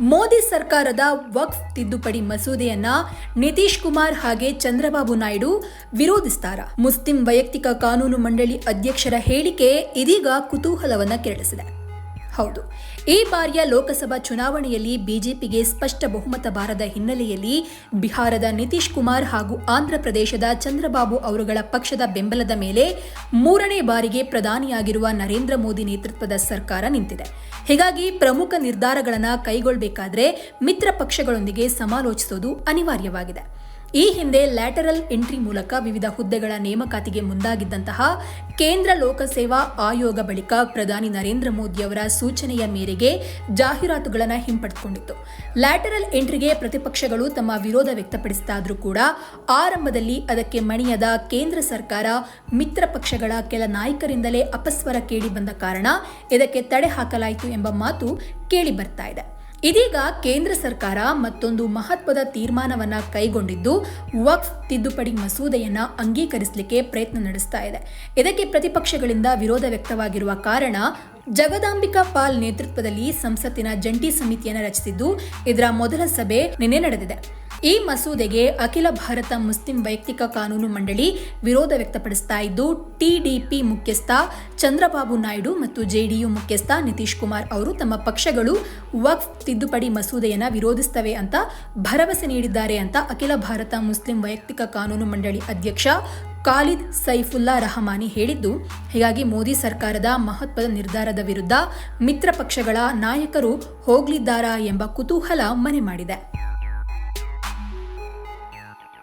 ಮೋದಿ ಸರ್ಕಾರದ ವಕ್ಫ್ ತಿದ್ದುಪಡಿ ಮಸೂದೆಯನ್ನ ನಿತೀಶ್ ಕುಮಾರ್ ಹಾಗೆ ಚಂದ್ರಬಾಬು ನಾಯ್ಡು ವಿರೋಧಿಸ್ತಾರ. ಮುಸ್ಲಿಂ ವೈಯಕ್ತಿಕ ಕಾನೂನು ಮಂಡಳಿ ಅಧ್ಯಕ್ಷರ ಹೇಳಿಕೆ ಇದೀಗ ಕುತೂಹಲವನ್ನ ಕೆರಳಿಸಿದೆ. ಹೌದು. ಈ ಬಾರಿಯ ಲೋಕಸಭಾ ಚುನಾವಣೆಯಲ್ಲಿ ಬಿಜೆಪಿಗೆ ಸ್ಪಷ್ಟ ಬಹುಮತ ಬಾರದ ಹಿನ್ನೆಲೆಯಲ್ಲಿ ಬಿಹಾರದ ನಿತೀಶ್ ಕುಮಾರ್ ಹಾಗೂ ಆಂಧ್ರ ಪ್ರದೇಶದ ಚಂದ್ರಬಾಬು ಅವರುಗಳ ಪಕ್ಷದ ಬೆಂಬಲದ ಮೇಲೆ ಮೂರನೇ ಬಾರಿಗೆ ಪ್ರಧಾನಿಯಾಗಿರುವ ನರೇಂದ್ರ ಮೋದಿ ನೇತೃತ್ವದ ಸರ್ಕಾರ ನಿಂತಿದೆ. ಹೀಗಾಗಿ ಪ್ರಮುಖ ನಿರ್ಧಾರಗಳನ್ನು ಕೈಗೊಳ್ಳಬೇಕಾದ್ರೆ ಮಿತ್ರ ಪಕ್ಷಗಳೊಂದಿಗೆ ಸಮಾಲೋಚಿಸುವುದು ಅನಿವಾರ್ಯವಾಗಿದೆ. ಈ ಹಿಂದೆ ಲ್ಯಾಟರಲ್ ಎಂಟ್ರಿ ಮೂಲಕ ವಿವಿಧ ಹುದ್ದೆಗಳ ನೇಮಕಾತಿಗೆ ಮುಂದಾಗಿದ್ದಂತಹ ಕೇಂದ್ರ ಲೋಕಸೇವಾ ಆಯೋಗ ಬಳಿಕ ಪ್ರಧಾನಿ ನರೇಂದ್ರ ಮೋದಿಯವರ ಸೂಚನೆಯ ಮೇರೆಗೆ ಜಾಹೀರಾತುಗಳನ್ನು ಹಿಂಪಡೆದುಕೊಂಡಿತ್ತು. ಲ್ಯಾಟರಲ್ ಎಂಟ್ರಿಗೆ ಪ್ರತಿಪಕ್ಷಗಳು ತಮ್ಮ ವಿರೋಧ ವ್ಯಕ್ತಪಡಿಸಿದಾದರೂ ಕೂಡ ಆರಂಭದಲ್ಲಿ ಅದಕ್ಕೆ ಮಣಿಯದ ಕೇಂದ್ರ ಸರ್ಕಾರ ಮಿತ್ರ ಪಕ್ಷಗಳ ಕೆಲ ನಾಯಕರಿಂದಲೇ ಅಪಸ್ವರ ಕೇಳಿ ಬಂದ ಕಾರಣ ಇದಕ್ಕೆ ತಡೆ ಹಾಕಲಾಯಿತು ಎಂಬ ಮಾತು ಕೇಳಿ ಬರ್ತಾ ಇದೆ. ಇದೀಗ ಕೇಂದ್ರ ಸರ್ಕಾರ ಮತ್ತೊಂದು ಮಹತ್ವದ ತೀರ್ಮಾನವನ್ನ ಕೈಗೊಂಡಿದ್ದು, ವಕ್ಫ್ ತಿದ್ದುಪಡಿ ಮಸೂದೆಯನ್ನ ಅಂಗೀಕರಿಸಲಿಕ್ಕೆ ಪ್ರಯತ್ನ ನಡೆಸ್ತಾ ಇದೆ. ಇದಕ್ಕೆ ಪ್ರತಿಪಕ್ಷಗಳಿಂದ ವಿರೋಧ ವ್ಯಕ್ತವಾಗಿರುವ ಕಾರಣ, ಜಗದಾಂಬಿಕಾ ಪಾಲ್ ನೇತೃತ್ವದಲ್ಲಿ ಸಂಸತ್ತಿನ ಜಂಟಿ ಸಮಿತಿಯನ್ನು ರಚಿಸಿದ್ದು, ಇದರ ಮೊದಲ ಸಭೆ ನಿನ್ನೆ ನಡೆದಿದೆ. ಈ ಮಸೂದೆಗೆ ಅಖಿಲ ಭಾರತ ಮುಸ್ಲಿಂ ವೈಯಕ್ತಿಕ ಕಾನೂನು ಮಂಡಳಿ ವಿರೋಧ ವ್ಯಕ್ತಪಡಿಸ್ತಾ ಇದ್ದು ಟಿಡಿಪಿ ಮುಖ್ಯಸ್ಥ ಚಂದ್ರಬಾಬು ನಾಯ್ಡು ಮತ್ತು ಜೆಡಿಯು ಮುಖ್ಯಸ್ಥ ನಿತೀಶ್ ಕುಮಾರ್ ಅವರು ತಮ್ಮ ಪಕ್ಷಗಳು ವಕ್ಫ್ ತಿದ್ದುಪಡಿ ಮಸೂದೆಯನ್ನು ವಿರೋಧಿಸ್ತವೆ ಅಂತ ಭರವಸೆ ನೀಡಿದ್ದಾರೆ ಅಂತ ಅಖಿಲ ಭಾರತ ಮುಸ್ಲಿಂ ವೈಯಕ್ತಿಕ ಕಾನೂನು ಮಂಡಳಿ ಅಧ್ಯಕ್ಷ ಖಾಲಿದ್ ಸೈಫುಲ್ಲಾ ರಹಮಾನಿ ಹೇಳಿದ್ದು, ಹೀಗಾಗಿ ಮೋದಿ ಸರ್ಕಾರದ ಮಹತ್ವದ ನಿರ್ಧಾರದ ವಿರುದ್ಧ ಮಿತ್ರ ಪಕ್ಷಗಳ ನಾಯಕರು ಹೋಗಲಿದ್ದಾರಾ ಎಂಬ ಕುತೂಹಲ ಮನೆ ಮಾಡಿದೆ.